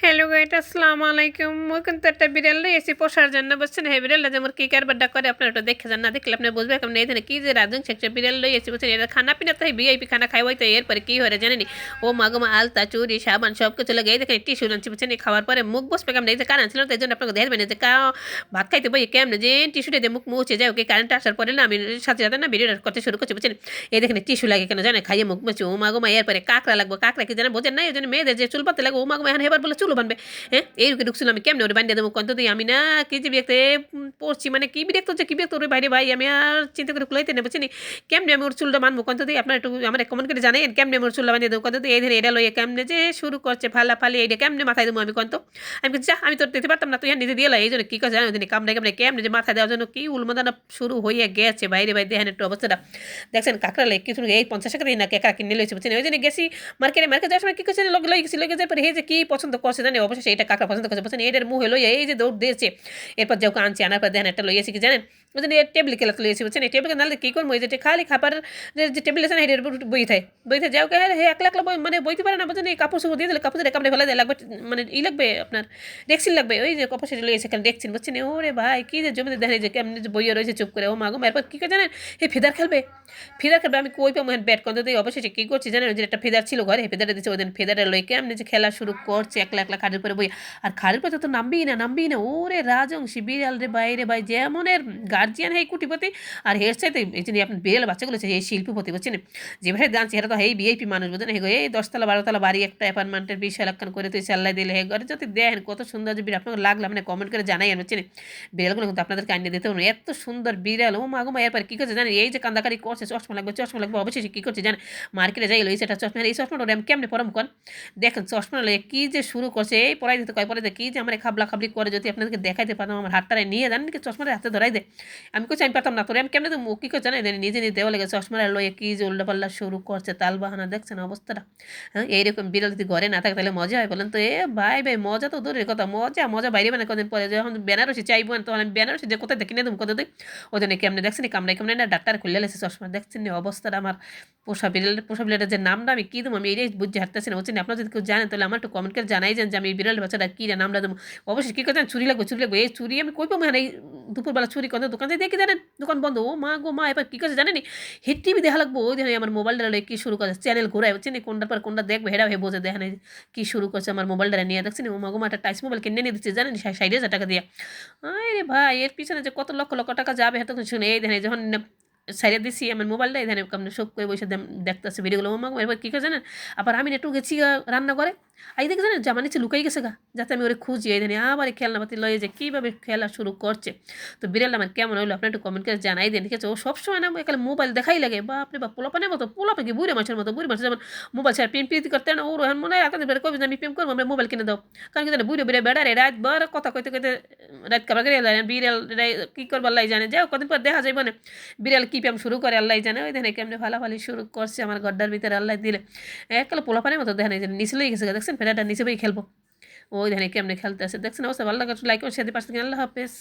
Hello gait আসসালামু আলাইকুম ওই কিন্তু একটা বিড়াল এসি পোষার জন্য বলছেন হ্যাঁ বিড়ালটা যেমন কি কারবারটা করে? আপনারা একটু দেখে যান না, দেখলে আপনি বুঝবে কেমন এই কি যে রাজন শেখছে বিড়াল লই এসে এটা খানা পিনা তো ভিআইপি খানা খাই হয়তো এরপরে কি হয়ে জানেনি ও মাগমা আলতা, চুরি, সাবান সব কিছু লাগে এই দেখেন, টিস্যু রানছি বলছেন খাওয়ার পরে মুখ বসবে কেমন? এই যে কারণ ছিল তাই জন্য আপনাকে দেখবেন যে কা ভাত খাইতে বই কেমন যে টিস্যুটা দিয়ে মুখ মুছে যায়, ওকে কারেন্ট আসার পরে না আমি সাথে সাথে না ভিডিওটা করতে শুরু করছি বুঝছেন এই দেখেন টিস্যু লাগে কেন জানে খাইয়ে মুখ মুছে, ও মাগমা এরপরে কাঁকড়া লাগবে, কাঁকড়া কি জানে বোঝেন না, এই জন্য মেয়েদের যে চুল পাতে লাগবে ও মাগমা এখন এবার বলে চুল বানবে। হ্যাঁ? এইরকম ঢুকছিল আমি কেমনে ওরে বানিয়ে দেবো কন্ত দিই? আমি না কি যে বিরক্তে পড়ছি মানে কি বিরক্ত হচ্ছে কি বিরক্ত ওরে বাইরে ভাই? আমি আর চিন্তা করে খুলাইতে নেব চিনি কেমনে আমি ওর চুলটা মানবো কন্ত দিই? আপনার একটু আমার কমেন্ট করে জানেন কেমনে আমি ওর চুলটা বানিয়ে দেবো কন্ত দিই? এই ধরে এটা লইয়ে কেমনে যে শুরু করছে, ফালা ফালি, এইটা কেমনে মাথায় দেবো আমি কন্ত? আমি যা, আমি তোর দিতে পারতাম না, তুই নিজে দিয়ে এই জন্য কী কথা জানো দিনে কামড়ে কামড়ে কেমনে যে মাথায় দেওয়ার জন্য কি উলমাদানা শুরু হয়ে গেছে, বাইরে বাইরে দেখেন একটু অবস্থাটা। দেখছেন কাঁকড়া লেগে কিছু এই পঞ্চাশ টাকা দিয়ে না কাঁকড়া কিনে লইছে, বুঝছেন? ওই জন্য গেছি মার্কেটে, মার্কেট যাওয়ার সময় কী করছে লগে লই গেছি লগে যাওয়ার পরে, এই যে কী পছন্দ করছে নেই অবশ্যই এইটা কাকা পছন্দ করছে। বলছেন এটার মুহে লইয়া এই যে দৌড় দিয়েছে। এরপর যখন আনছি, আনার পর দেখেন একটা লইয়েছি কি জানেন? বুঝলেন এই টেবিল লইয়েছি বুঝছেন এই টেবিল নাহলে কী করব যে খালি খাবার যে টেবিল আছে এটার উপর বই থাকে বই থাকে যাও হে একলা একলা মানে বইতে পারে না বুঝছেন এই কাপড় সুপড় দিয়ে দিলে কাপড় কামড়ে ফেলা দেয় লাগবে মানে ই লাগবে আপনার ডেক্সিন লাগবে ওই যে কাপড় সেটা লইয়েছে এখানে দেখছেন বুঝছেন ওরে ভাই কী যে জমিতে এই যে কেমনি যে বইয়ে রয়েছে চুপ করে ও মাগো এরপর কী করে জানেন এই ফেদার খেলবে ফেদার খেলবে আমি কই পাবো ব্যাট করতে দিয়ে অবশ্যই কী করছি জানেন যে একটা ফেদার ছিল ঘরে ফেদারে দিচ্ছে ওই দিন ফেদারে লই কেমনি যে খেলা শুরু করছে একলা একলা খাটের পরে বই আর খাটের পরে তো নামবি না নামবি না ওরে রাজংশী বিড়াল রে বাইরে ভাই যেমনের গার্জিয়ান হেই কুটিপতি আর হের চাইতে এই যে আপনার বিড়াল বাচ্চাগুলো আছে, এই শিল্পপতি, বুঝছেন? যেভাবে দাঁড়ছে এটা তো হেই বিআইপি মানুষ বুঝছেন হেগো এই দশতলা, বারোতলা বাড়ি একটা অ্যাপার্টমেন্টের বিশাল একখান করে তুই চাল্লাই দিলে, হে ঘরে যদি দেখেন কত সুন্দর যে বিড়াল, আপনাকে লাগল মানে কমেন্ট করে জানাই বুঝছেন? বিড়ালগুলো কিন্তু আপনাদেরকে আনিয়ে দিতে হবে এত সুন্দর বিড়াল, ও মাগো মা, এরপর কী করছে জানেন? এই যে কান্দাকারি করছে, চশমা লাগবে চশমা লাগবে অবশ্যই কী করছে জানেন? মার্কেটে যাই লইছে সেটা চশমা, এই চশমাটা আমি কেমনে পরম কন দেখেন, চশমা লয়ে কী যে শুরু করছে, এই পড়াই দিতে, কয় পড়াই দেয় কী যে আমার খাবলা খাবলি করে যদি আপনাদেরকে দেখাইতে পারতাম, আমার হাতটারে নিয়ে জানেন কি, চশমাটা হাতে ধরাই দেয়। আমি করছি আমি পারতাম না তোরে। আমি কেমনে তো কী করছে জানেন নিজে নিজে দেওয়া লেগে চশমাটা লয়ে কী যে উল্টা পাল্লা শুরু করছে তাল বাহানা দেখছেন অবস্থাটা? হ্যাঁ এইরকম বিড়াল যদি ঘরে না থাকে, তাহলে মজা হয় বলেন তো। এ ভাই ভাই, মজা তো দূরের কথা, মজা মজা বাইরে মানে কদিন পরে যখন বেনারসি চাইব না, তখন আমি বেনারসি যে কোথায় দেখি না তুমি কোথায় ওই জন্য কেমনে, দেখছেন কামড়ে কামড়ে না ডাক্তার খুলে লেছে চশমা, দেখছেন অবস্থাটা আমার পোষা বিড়াল, পোষা বিড়ালের যে নামটা আমি কী দেবো? আমি এটাই বুঝতে হারতেছি না বলছেন আপনারা যদি কেউ জানেন, তাহলে আমার একটু কমেন্ট করে জানাই যান যে আমি এই বিড়াল বাচ্চাটা কী নামটা দেবো। অবশ্যই কী করছেন চুরি লাগবে চুরি লাগবে। এই চুরি আমি কই পাবো এই দুপুরবেলা চুরি করে দোকান থেকে দেখি জানেন, দোকান বন্ধ। ও মা গো মা, এবার কী করছে জানেনি হিট টিভি দেখা লাগবো, ওই দিন আমার মোবাইলটা কী শুরু করছে চ্যানেল ঘুরাই হচ্ছে কোনটার পর কোনটা দেখবে, হেরা হয়ে বোঝে দেখেন কী শুরু করছে আমার মোবাইলটা নিয়ে। দেখছেন? ও মা গো মা, একটা টাইস মোবাইল কিনে নিয়ে দিচ্ছে জানেন ষাট হাজার টাকা দিয়ে। আরে ভাই, এর পিছনে যে কত লক্ষ লক্ষ টাকা যাবে এত কিছু নেই দেখেন যখন সাইডে দিছি আমার মোবাইলটা এখানে সব করে বসে দেখতেছে ভিডিওগুলো আমার এবার কী করে জানেন? আবার আমি একটু গেছি রান্না করে আই দেখে জানেন জামা নিচে লুকাই গেছে গা। যাতে আমি ওরে খুঁজি, এই দিনে আবার এই খেলনাপাতি লয়ে যে কীভাবে খেলা শুরু করছে। তো বিড়াল আমার কেমন হলো আপনি একটু কমেন্ট করে জানাই দেন, ঠিক আছে? ও সবসময় না, এখানে মোবাইল দেখাই লাগে। বা আপনি বা পোলাপানের মতো, পোলাপে কি বুড়ে মাছের মতো, বুড়ি মাছের যেমন মোবাইল ছাড়া প্রেম প্রীতি করতে না ওর এখন মনে হয় বেড়ে কবি আমি প্রেম করব, আমরা মোবাইল কিনে দাও। কারণ কি জানে, বুড়ে বুড়ে বেড়ারে রাত বার কথা কইতে কইতে রাত কাবার করে বিড়াল কী করব আল্লাহ জানে। যাও কদিন পর দেখা যায় মানে বিড়াল কী প্রেম শুরু করে আল্লাহ জানে, ওই দেখেন কেমনি ফালাফালি শুরু করছে আমার গড্ডার ভিতরে আল্লাহ দিলে। এককালে পোলাপানের মতো দেখেন এই যে নিচে লই গেছে দেখছেন? ফেরাটা নিচে বই খেলব। ওই ধানে কেমনে খেলতে আছে দেখছেন অবশ্যই ভালো লাগে লাইক করে সেদিন পাশে আল্লাহ হাফেজ।